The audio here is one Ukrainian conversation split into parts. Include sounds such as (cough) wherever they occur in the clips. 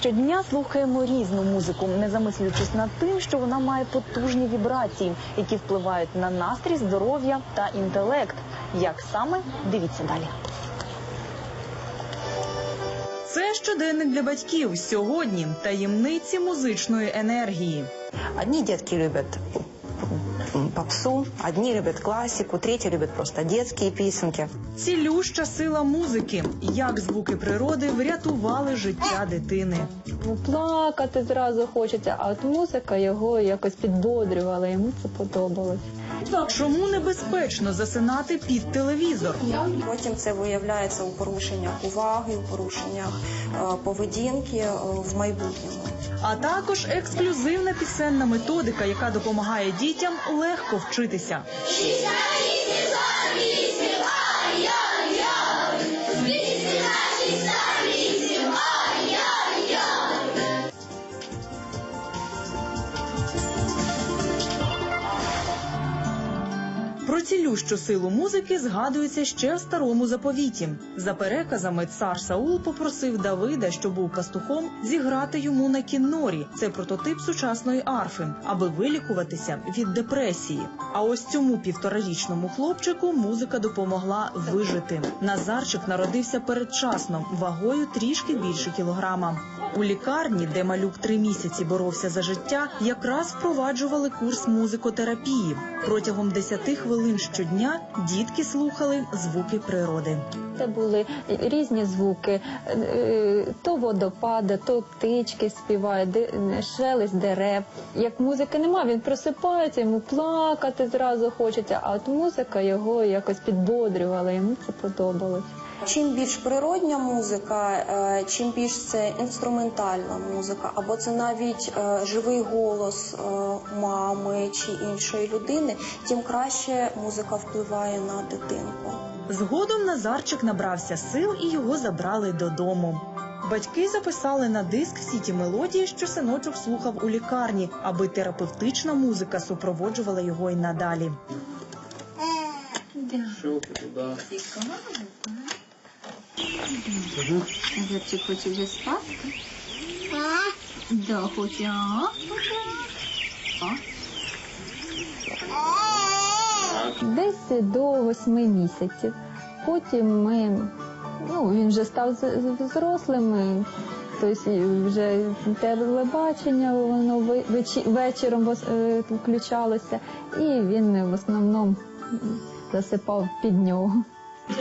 щодня слухаємо різну музику, не замислюючись над тим, що вона має потужні вібрації, які впливають на настрій, здоров'я та інтелект. Як саме дивіться далі. Це щоденник для батьків. Сьогодні таємниці музичної енергії. Одні дітки любят м, попсу, Одні люблять класіку, треті люблять просто дитячі пісенки. Цілюща сила музики. Як звуки природи врятували життя дитини. Ну, плакати зразу хочеться, а от музика його якось підбодрювала, йому це подобалось. Чому небезпечно засинати під телевізор? Потім це виявляється у порушеннях уваги, у порушеннях е, поведінки е, в майбутньому. А також ексклюзивна пісенна методика, яка допомагає дітям легко вчитися. Про цілющу силу музики згадується ще в старому заповіті. За переказами цар Саул попросив Давида, що був пастухом, зіграти йому на кіннорі. Це прототип сучасної арфи, аби вилікуватися від депресії. А ось цьому півторарічному хлопчику музика допомогла вижити. Назарчик народився передчасно, вагою трішки більше кілограма. У лікарні, де малюк три місяці боровся за життя, якраз впроваджували курс музикотерапії. Протягом 10 хвилин щодня дітки слухали звуки природи. Це були різні звуки, е, то водопади, то птички співають, шелест дерев. Як музики нема, він просипається, йому плакати зразу хочеться, а от музика його якось підбодрювала, йому це подобалось. Чим більш природня музика, е, чим більш це інструментальна музика, або це навіть е, живий голос е, мами чи іншої людини, тим краще музика впливає на дитинку. Згодом Назарчик набрався сил і його забрали додому. Батьки записали на диск всі ті мелодії, що синочок слухав у лікарні, аби терапевтична музика супроводжувала його й надалі. Зайчик хоче вже спати? Да, хоче. Десь до восьми місяців. Потім ми, ну, він вже став з- з- взрослим, тобто вже телебачення воно вечором е, включалося, і він в основному засипав під нього.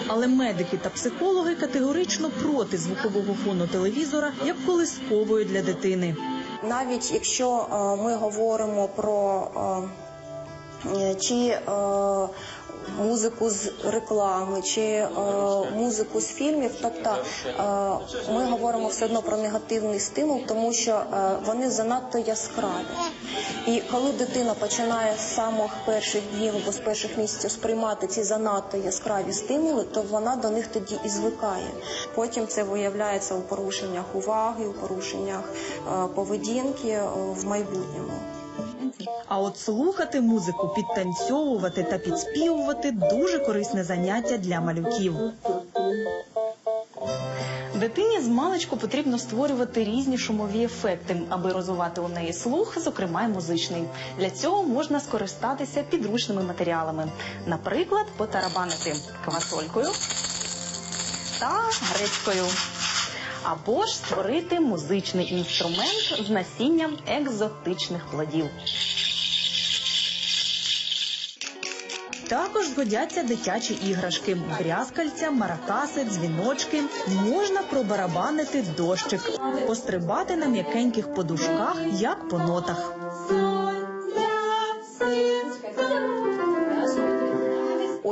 Але медики та психологи категорично проти звукового фону телевізора як колискової для дитини. Навіть якщо е, ми говоримо про е, чи е, музику з реклами, чи е, музику з фільмів, тобто е, ми говоримо все одно про негативний стимул, тому що е, вони занадто яскраві. І коли дитина починає з самих перших днів або з перших місяців сприймати ці занадто яскраві стимули, то вона до них тоді і звикає. Потім це виявляється у порушеннях уваги, у порушеннях е, поведінки е, в майбутньому. А от слухати музику, підтанцьовувати та підспівувати дуже корисне заняття для малюків. Дитині з маличку потрібно створювати різні шумові ефекти, аби розвивати у неї слух, зокрема й музичний. Для цього можна скористатися підручними матеріалами, наприклад, потарабанити квасолькою та грецькою. Або ж створити музичний інструмент з насінням екзотичних плодів. Також згодяться дитячі іграшки, брязкальця, маракаси, дзвіночки. Можна пробарабанити дощик, пострибати на м'якеньких подушках, як по нотах.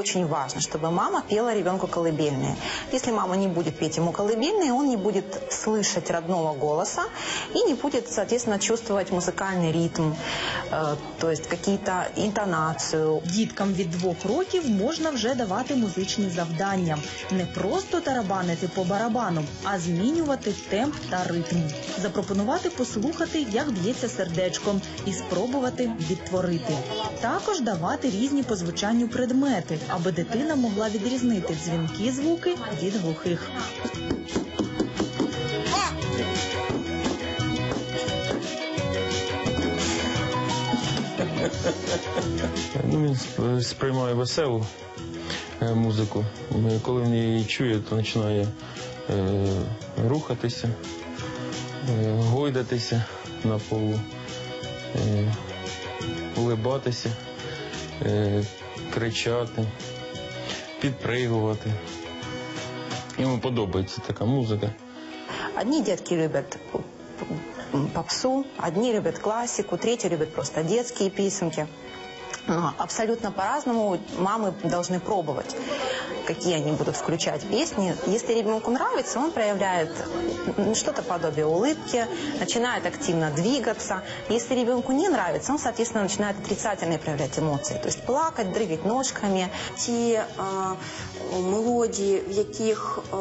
Очень важно, чтобы мама пела ребенку колыбельные. Если мама не будет петь ему колыбельные, он не будет слышать родного голоса и не будет, соответственно, чувствовать музыкальный ритм, э, то есть какие-то интонацию. Діткам від двох років можна вже давати музичні завдання, не просто тарабанити по барабану, а змінювати темп та ритм, запропонувати послухати, як б'ється сердечко, і спробувати відтворити. Також давати різні по звучанню предмети аби дитина могла відрізнити дзвінкі звуки від глухих. Ну, він сприймає веселу е, музику. Коли він її чує, то починає е, рухатися, е, гойдатися на полу, улибатися, кричати, підпригувати. Йому подобається така музика. Одні дітки любят попсу, одні люблять классику, третьи любят просто детские песенки. Абсолютно по-разному мамы должны пробовать, какие они будут включать песни. Если ребенку нравится, он проявляет м, что-то подобие улыбки, начинает активно двигаться. Если ребенку не нравится, он, соответственно, начинает отрицательно проявлять эмоции. То есть плакать, дрыгать ножками. Ті е, мелодії, в яких е,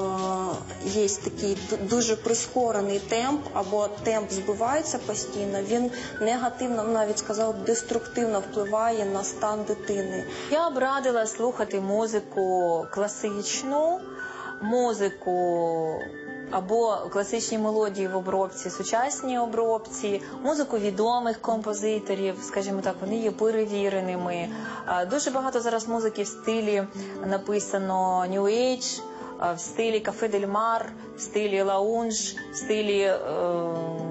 є такий ду- дуже прискорений темп, або темп збивається постійно, він негативно, навіть сказала, б, деструктивно впливає на стан дитини. Я б радила слухати музику класичну, музику або класичні мелодії в обробці, сучасній обробці, музику відомих композиторів, скажімо так, вони є перевіреними. Дуже багато зараз музики в стилі написано New Age, в стилі Кафе Дель Мар, в стилі лаунж, в стилі е,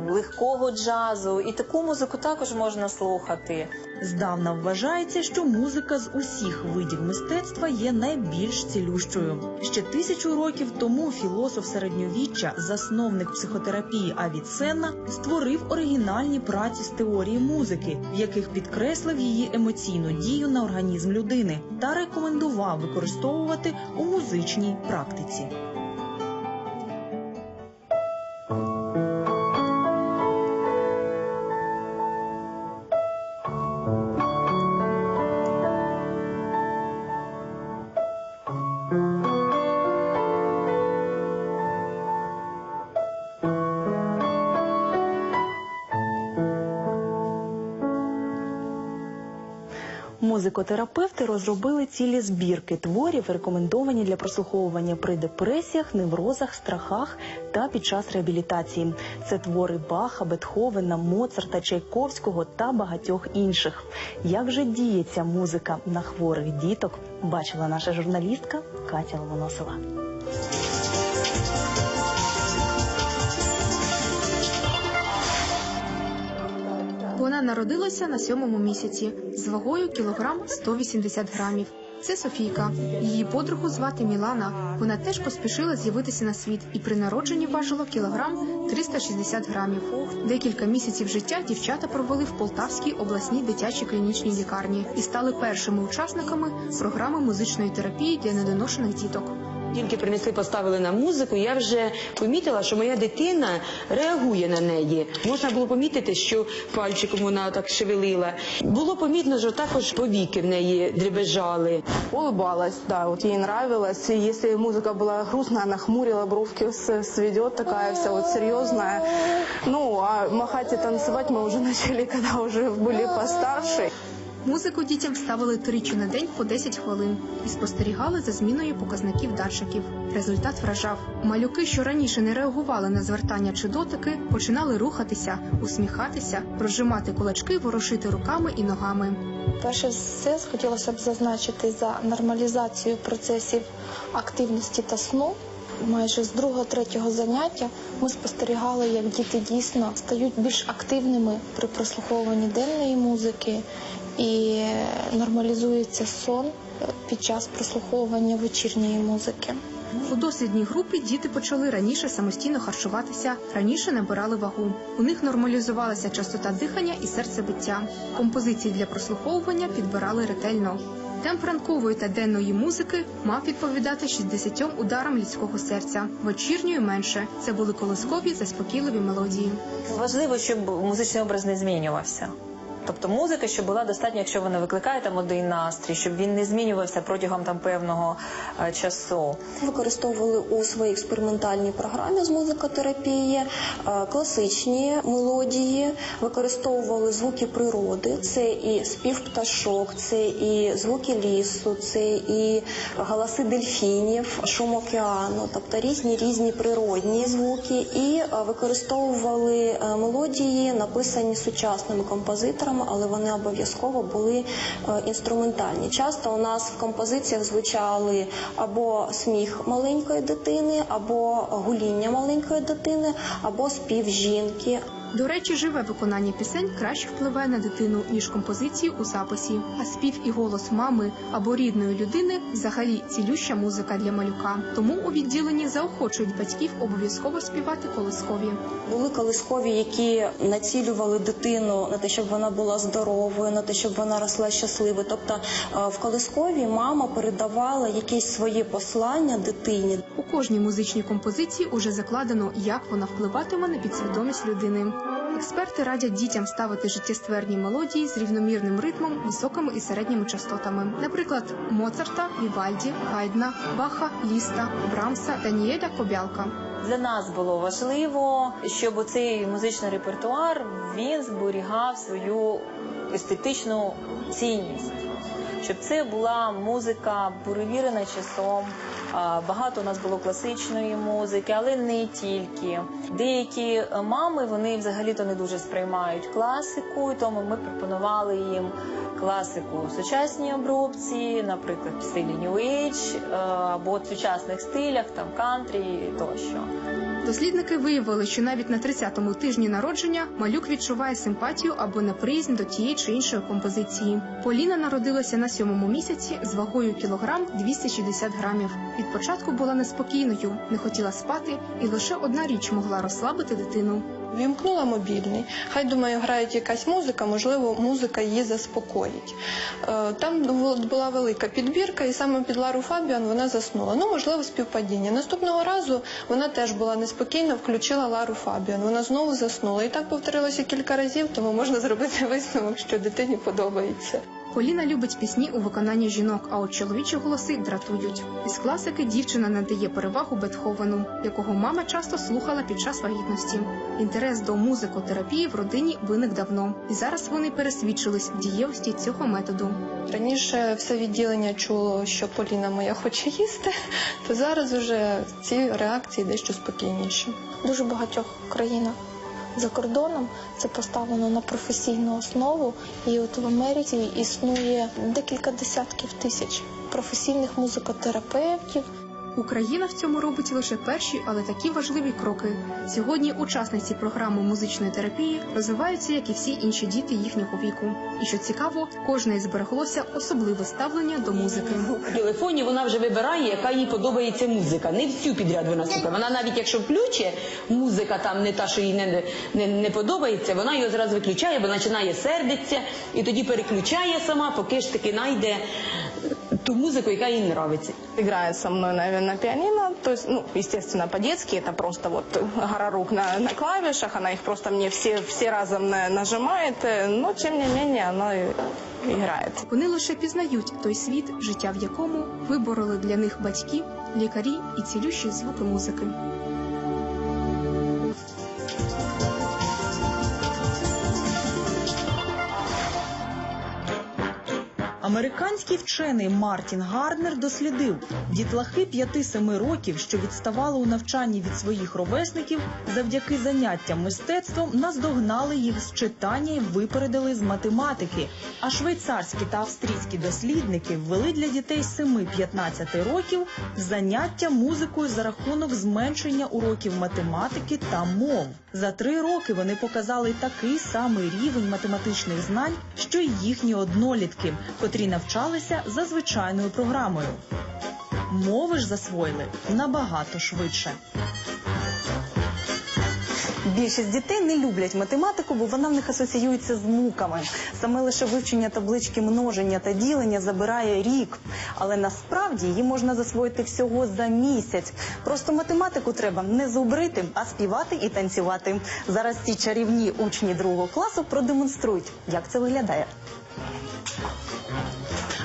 легкого джазу. І таку музику також можна слухати. Здавна вважається, що музика з усіх видів мистецтва є найбільш цілющою. Ще тисячу років тому філософ середньовіччя, засновник психотерапії Авіценна, створив оригінальні праці з теорії музики, в яких підкреслив її емоційну дію на організм людини та рекомендував використовувати у музичній практиці. Музикотерапевти розробили цілі збірки творів, рекомендовані для прослуховування при депресіях, неврозах, страхах та під час реабілітації. Це твори Баха, Бетховена, Моцарта, Чайковського та багатьох інших. Як же діє ця музика на хворих діток? Бачила наша журналістка Катя Ломоносова. Вона народилася на сьомому місяці з вагою кілограм 180 грамів. Це Софійка. Її подругу звати Мілана. Вона теж поспішила з'явитися на світ і при народженні важила кілограм 360 грамів. Декілька місяців життя дівчата провели в Полтавській обласній дитячій клінічній лікарні і стали першими учасниками програми музичної терапії для недоношених діток Тільки принесли, поставили на музику. Я вже помітила, що моя дитина реагує на неї. Можна було помітити, що пальчиком вона так шевелила. Було помітно, що також повіки в неї дребежали. Улыбалась, да, вот ей нравилось. И если музыка была грустная, она хмурила бровки, с- сведет такая вся вот серьезная. Ну, а махать и танцевать мы уже начали, когда уже были постарше. Музику дітям ставили тричі на день по 10 хвилин і спостерігали за зміною показників датчиків. Результат вражав. Малюки, що раніше не реагували на звертання чи дотики, починали рухатися, усміхатися, розжимати кулачки, ворушити руками і ногами. Перше все хотілося б зазначити за нормалізацію процесів активності та сну. Майже з другого-третього заняття ми спостерігали, як діти дійсно стають більш активними при прослуховуванні денної музики і нормалізується сон під час прослуховування вечірньої музики. У дослідній групі діти почали раніше самостійно харчуватися, раніше набирали вагу. У них нормалізувалася частота дихання і серцебиття. Композиції для прослуховування підбирали ретельно. Темп ранкової та денної музики мав відповідати 60 ударам людського серця, вечірньої менше. Це були колискові заспокійливі мелодії. Важливо, щоб музичний образ не змінювався. Тобто музика, щоб була достатньо, якщо вона викликає там один настрій, щоб він не змінювався протягом там певного е, часу. Використовували у своїй експериментальній програмі з музикотерапії е, класичні мелодії, використовували звуки природи. Це і спів пташок, це і звуки лісу, це і галаси дельфінів, шум океану, тобто різні різні природні звуки, і е, використовували е, мелодії, написані сучасними композиторами, але вони обов'язково були е, інструментальні. Часто у нас в композиціях звучали або сміх маленької дитини, або гуління маленької дитини, або спів жінки. До речі, живе виконання пісень краще впливає на дитину, ніж композиції у записі. А спів і голос мами або рідної людини взагалі цілюща музика для малюка. Тому у відділенні заохочують батьків обов'язково співати колискові. Були колискові, які націлювали дитину на те, щоб вона була здоровою, на те, щоб вона росла щасливою. Тобто е, в колискові мама передавала якісь свої послання дитині. У кожній музичній композиції уже закладено, як вона впливатиме на підсвідомість людини. Експерти радять дітям ставити життєстверні мелодії з рівномірним ритмом, високими і середніми частотами. Наприклад, Моцарта, Вівальді, Гайдна, Баха, Ліста, Брамса, Даніеля Кобялка. Для нас було важливо, щоб цей музичний репертуар він зберігав свою естетичну цінність. Щоб це була музика перевірена часом. Багато у нас було класичної музики, але не тільки. Деякі е, мами вони взагалі-то не дуже сприймають класику, тому ми пропонували їм класику у сучасній обробці, наприклад, в стилі New Age, е, або в сучасних стилях, там кантрі тощо. Дослідники виявили, що навіть на 30-му тижні народження малюк відчуває симпатію або неприязнь до тієї чи іншої композиції. Поліна народилася на сьомому місяці з вагою кілограм 260 грамів. Від початку була неспокійною, не хотіла спати, і лише одна річ могла розслабити дитину. Вімкнула мобільний. Хай думаю, грає якась музика, можливо, музика її заспокоїть. Е, Там була велика підбірка, і саме під Лару Фабіан вона заснула. Ну, можливо, співпадіння. Наступного разу вона теж була неспокійна, включила Лару Фабіан. Вона знову заснула. І так повторилося кілька разів, тому можна зробити висновок, що дитині подобається. Поліна любить пісні у виконанні жінок, а от чоловічі голоси дратують. Із класики дівчина надає перевагу Бетховену, якого мама часто слухала під час вагітності. Інтерес до музикотерапії в родині виник давно, і зараз вони пересвідчились в дієвості цього методу. Раніше все відділення чуло, що Поліна моя хоче їсти, то зараз вже ці реакції дещо спокійніші. дуже багатьох країнах за кордоном це поставлено на професійну основу. І от в Америці існує декілька десятків тисяч професійних музикотерапевтів. Україна в цьому робить лише перші, але такі важливі кроки. Сьогодні учасниці програми музичної терапії розвиваються, як і всі інші діти їхнього віку. І що цікаво, кожне збереглося особливе ставлення до музики. В телефоні вона вже вибирає, яка їй подобається музика. Не всю підряд вона слухає. Вона навіть якщо включить музика там не та, що їй не, не, не подобається, вона його зразу виключає, бо починає сердитися і тоді переключає сама, поки ж таки знайде ту музику, яка їй подобається. Играет со мной наверное, на пианино, то есть, ну, естественно, по-детски, это просто вот гора рук на, на клавишах, она их просто мне все, все разом на- нажимает, э, но тем не менее она играет. Вони лише пізнають той світ, життя в якому вибороли для них батьки, лікарі і цілющі звуки музики. Американський вчений Мартін Гарднер дослідив, дітлахи 5-7 років, що відставали у навчанні від своїх ровесників, завдяки заняттям мистецтвом наздогнали їх з читання і випередили з математики. А швейцарські та австрійські дослідники ввели для дітей 7-15 років заняття музикою за рахунок зменшення уроків математики та мов. За три роки вони показали такий самий рівень математичних знань, що й їхні однолітки, котрі навчалися за звичайною програмою. Мови ж засвоїли набагато швидше. Більшість дітей не люблять математику, бо вона в них асоціюється з муками. Саме лише вивчення таблички множення та ділення забирає рік. Але насправді її можна засвоїти всього за місяць. Просто математику треба не зубрити, а співати і танцювати. Зараз ці чарівні учні другого класу продемонструють, як це виглядає.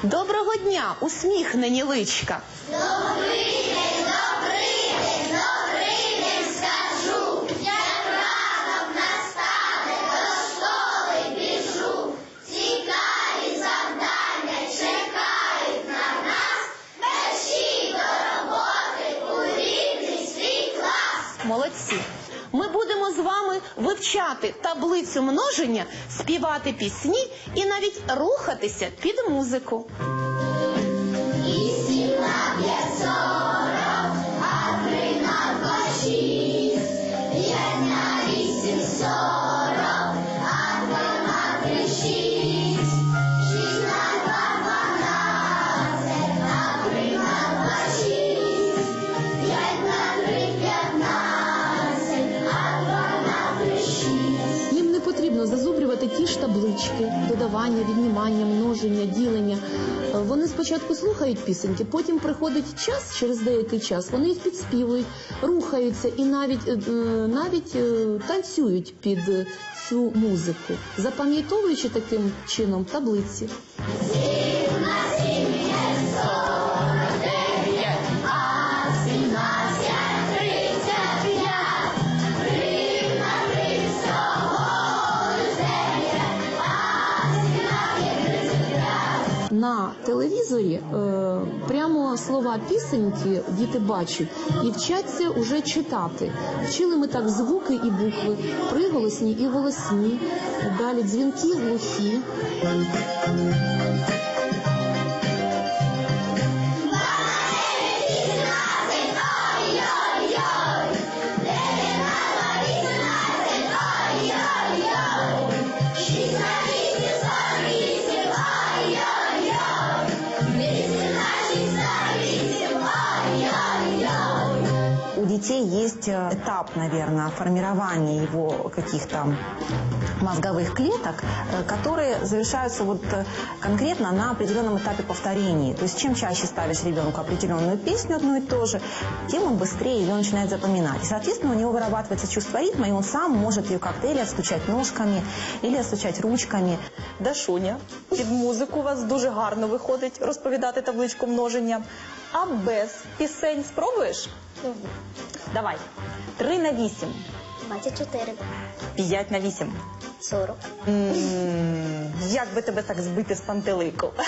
Доброго дня, усміхнені личка. Молодці. Вивчати таблицю множення, співати пісні і навіть рухатися під музику. Їм додавання, віднімання, множення, ділення. Е, Вони спочатку слухають пісеньки, потім приходить час, через деякий час вони їх підспівують, рухаються і навіть, е, е, навіть танцюють під цю музику, запам'ятовуючи таким чином таблиці. На телевізорі е, прямо слова пісеньки діти бачать і вчаться уже читати. Вчили ми так звуки і букви, приголосні і голосні, далі дзвінки глухі. этап, наверное, формирования его каких-то мозговых клеток, э, которые завершаются вот э, конкретно на определенном этапе повторений. То есть чем чаще ставишь ребенку определенную песню одну и ту же, тем он быстрее ее начинает запоминать. И, соответственно, у него вырабатывается чувство ритма, и он сам может ее как-то или отстучать ножками, или отстучать ручками. Дашуня, під музику у вас дуже гарно виходить розповідати табличку множення. А без пісень спробуєш? Давай. 3 на 8. 24. 5 на 8. 40. М, Як би тебе так збити з пантелику? (laughs)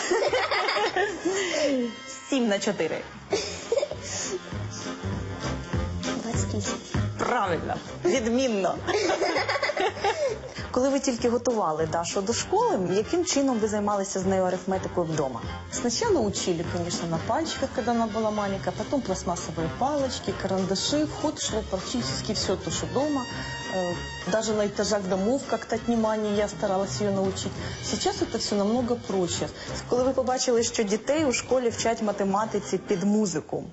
7 на 4. 28. Правильно, відмінно. (laughs) Коли ви тільки готували Дашу до школи, яким чином ви займалися з нею арифметикою вдома? Сначала учили, конечно, на пальчиках, когда она была маленькая, потом пластмассовые палочки, карандаши. В ход шло практически все то, что дома. Э, Даже на этажах домов как-то от внимания я старалась ее научить. Сейчас это все намного проще. Коли ви побачили, що дітей у школі вчать математиці під музику,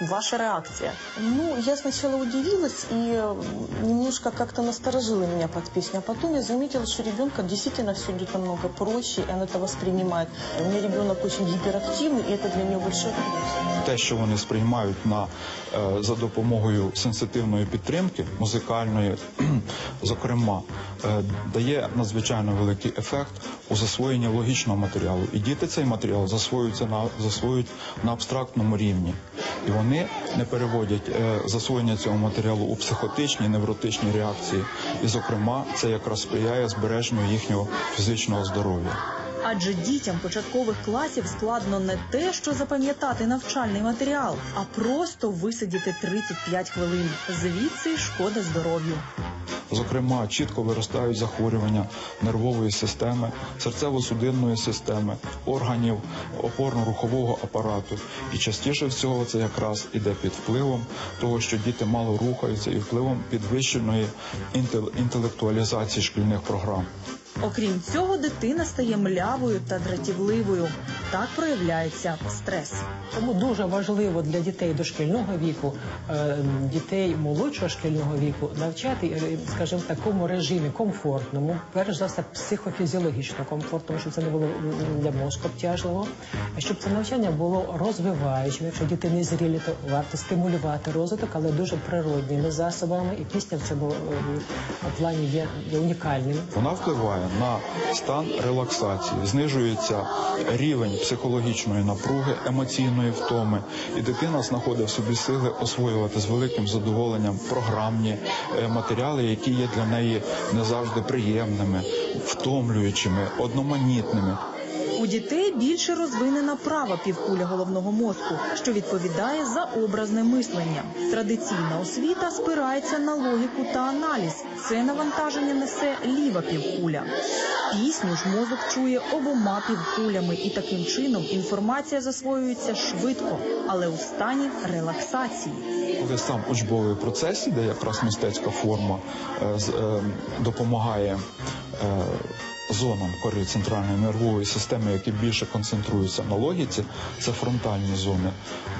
ваша реакція? Ну, я сначала удивилась и э, немножко как-то насторожила меня под песню, а потом я заметила, что ребенка действительно все идет намного проще, и он это воспринимает. У меня ребенок очень гиперактивный, и это для него большой плюс. те, що вони сприймають на е, за допомогою сенситивної підтримки, музикальної, зокрема, е, дає надзвичайно великий ефект у засвоєнні логічного матеріалу. І діти цей матеріал засвоюються на засвоюють на абстрактному рівні, і вони не переводять е, засвоєння цього матеріалу у психотичні, невротичні реакції. І, зокрема, це якраз сприяє збереженню їхнього фізичного здоров'я. Адже дітям початкових класів складно не те, що запам'ятати навчальний матеріал, а просто висидіти 35 хвилин. Звідси шкода здоров'ю. Зокрема, чітко виростають захворювання нервової системи, серцево-судинної системи, органів опорно-рухового апарату. І частіше всього це якраз іде під впливом того, що діти мало рухаються, і впливом підвищеної інтел- інтелектуалізації шкільних програм. Окрім цього, дитина стає млявою та дратівливою. Так проявляється стрес. Тому дуже важливо для дітей дошкільного віку, е, дітей молодшого шкільного віку навчати, е, скажімо, в такому режимі комфортному, перш за все психофізіологічно комфортному, щоб це не було для мозку обтяжливо, щоб це навчання було розвиваючим. Якщо діти не зрілі, то варто стимулювати розвиток, але дуже природніми засобами. І пісня в цьому е, плані є унікальним. Вона впливає на стан релаксації, знижується рівень психологічної напруги, емоційної втоми, і дитина знаходить в собі сили освоювати з великим задоволенням програмні е, матеріали, які є для неї не завжди приємними, втомлюючими, одноманітними. Дітей більше розвинена права півкуля головного мозку, що відповідає за образне мислення. Традиційна освіта спирається на логіку та аналіз. Це навантаження несе ліва півкуля. Пісню ж мозок чує обома півкулями, і таким чином інформація засвоюється швидко, але у стані релаксації. Коли сам учбовий процес іде, якраз мистецька форма е, е, допомагає е, зонам кори центральної нервової системи, які більше концентруються на логіці, це фронтальні зони,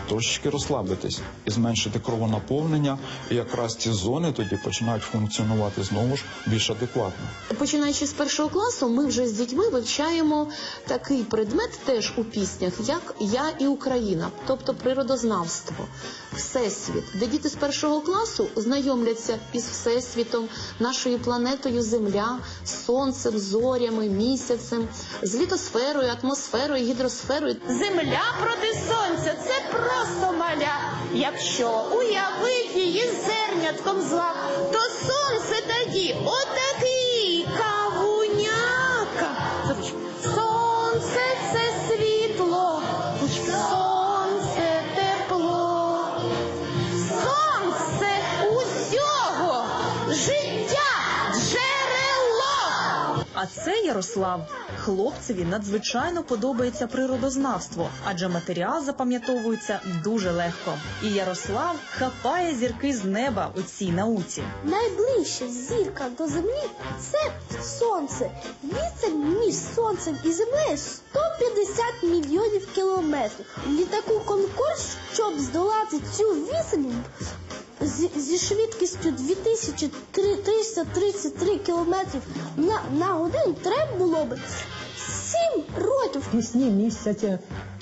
трошечки розслабитись і зменшити кровонаповнення, і якраз ці зони тоді починають функціонувати знову ж більш адекватно. Починаючи з першого класу, ми вже з дітьми вивчаємо такий предмет теж у піснях, як Я і Україна, тобто природознавство, всесвіт, де діти з першого класу знайомляться із всесвітом, нашою планетою Земля, сонцем, зорями, місяцем, з літосферою, атмосферою, гідросферою. Земля проти сонця це просто маля. Якщо уявити її зернятком зла, то сонце тоді отакий А це Ярослав. Хлопцеві надзвичайно подобається природознавство, адже матеріал запам'ятовується дуже легко. І Ярослав хапає зірки з неба у цій науці. Найближча зірка до землі це сонце. Відстань між сонцем і землею 150 мільйонів кілометрів. Літаку Конкорд, щоб здолати цю відстань зі швидкістю 2333 кілометрів на, на годину треба було би 7 років. Пісні містять е,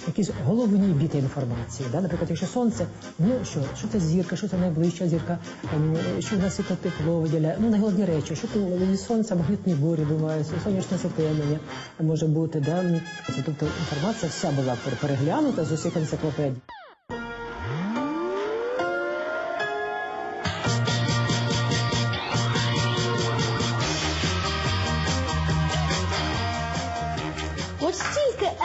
якісь головні біти інформації. Да? Наприклад, якщо сонце, ну що, що це зірка, що це найближча зірка, ем, що в нас світло тепло виділяє. Ну, найголовні речі, що від сонця магнітні бурі бувають, сонячне затемнення може бути. Да? Тобто інформація вся була переглянута з усіх енциклопедій.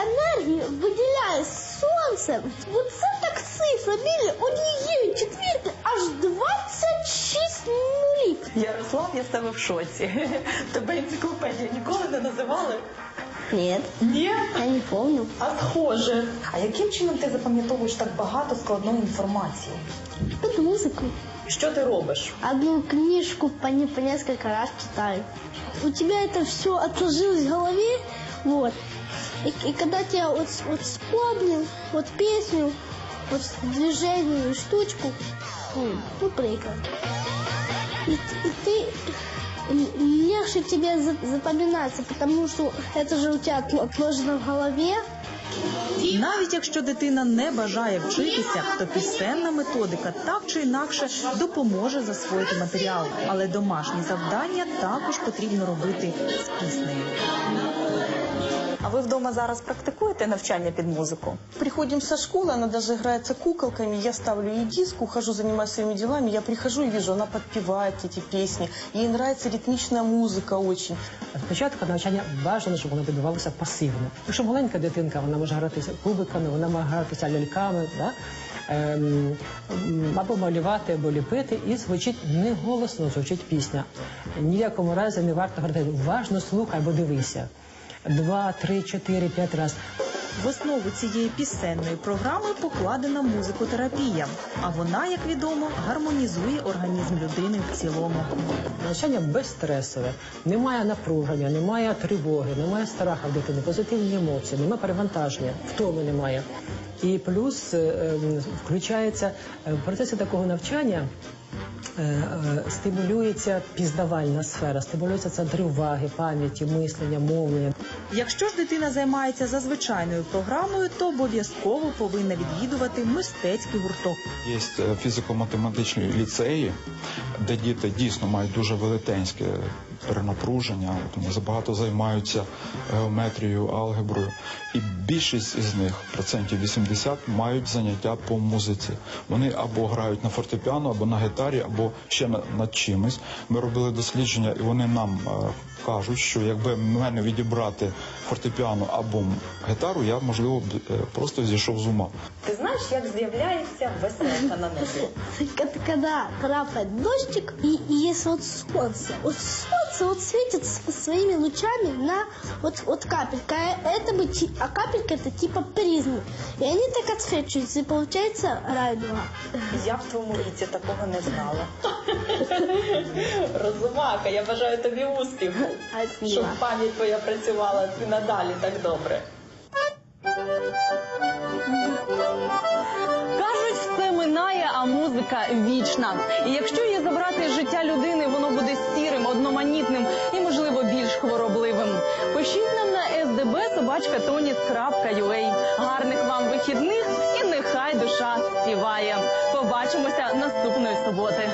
Енергії виділяє сонце. Оце так цифра біля однієї четвірки аж 26 нулів. Ярослав, я з тебе в шоці. (laughs) Тебе енциклопедію ніколи не називали? Ні. Ні? Я не помню. А схоже. А яким чином ти запам'ятовуєш так багато складної інформації? Под музыку. Що ти робиш? Одну книжку по, не, по несколько раз читаю. У тебя это все отложилось в голове, вот. И, и когда тебя вот, вот вспомнил, вот песню, вот движение, штучку, ну, прикольно. И, и ты легче тебе за- запоминаться, потому что это же у тебя отложено в голове. Навіть якщо дитина не бажає вчитися, то пісенна методика так чи інакше допоможе засвоїти матеріал. Але домашні завдання також потрібно робити з піснею. А ви вдома зараз практикуєте навчання під музику? Приходим со школы, она даже играется куколками, я ставлю ей диск, ухожу, занимаюсь своими делами, я прихожу и вижу, она подпевает эти песни, ей нравится ритмичная музыка очень. Спочатку навчання бажано, щоб воно відбувалося пасивно. Якщо маленька дитинка, вона може гратися кубиками, вона може гратися ляльками, да? ем, м, або малювати, або ліпити, і звучить не голосно, звучить пісня. Ні в якому разі не варто говорити уважно слухай або дивися. Два, три, чотири, п'ять разів. В основу цієї пісенної програми покладена музикотерапія, а вона, як відомо, гармонізує організм людини в цілому. Навчання безстресове, немає напруження, немає тривоги, немає страху в дитини, позитивні емоції, немає перевантаження, втоми немає. І плюс е, е, включається е, в процесі такого навчання. Е, е, Стимулюється пізнавальна сфера, стимулюється центри уваги, пам'яті, мислення, мовлення. Якщо ж дитина займається за звичайною програмою, то обов'язково повинна відвідувати мистецький гурток. Є е, фізико-математичні ліцеї, де діти дійсно мають дуже велетенське перенапруження. Вони забагато займаються геометрією, алгеброю. І більшість із них, процентів 80, мають заняття по музиці. Вони або грають на фортепіано, або на гітарі, або ще на- над чимось. Ми робили дослідження, і вони нам е, кажуть, що якби мене відібрати фортепіано або гітару, я можливо б е, просто зійшов з ума. Ти знаєш, як з'являється веселка на небі? Когда, когда крапает дождик, и, и есть вот солнце Вот солнце вот светит с- своими лучами на вот, вот капелька. А Это бы, ти- а капелька это типа призмы. И они так отсвечиваются, и получается райдуга. Я в твоєму віці такого не знала. Розумака, я бажаю тобі успіху, щоб пам'ять твоя працювала і надалі так добре. Кажуть, все минає, а музика вічна. І якщо її забрати з життя людини, воно буде сірим, sdb.tonis.ua. Гарних вам вихідних і нехай душа співає. Побачимося наступної суботи.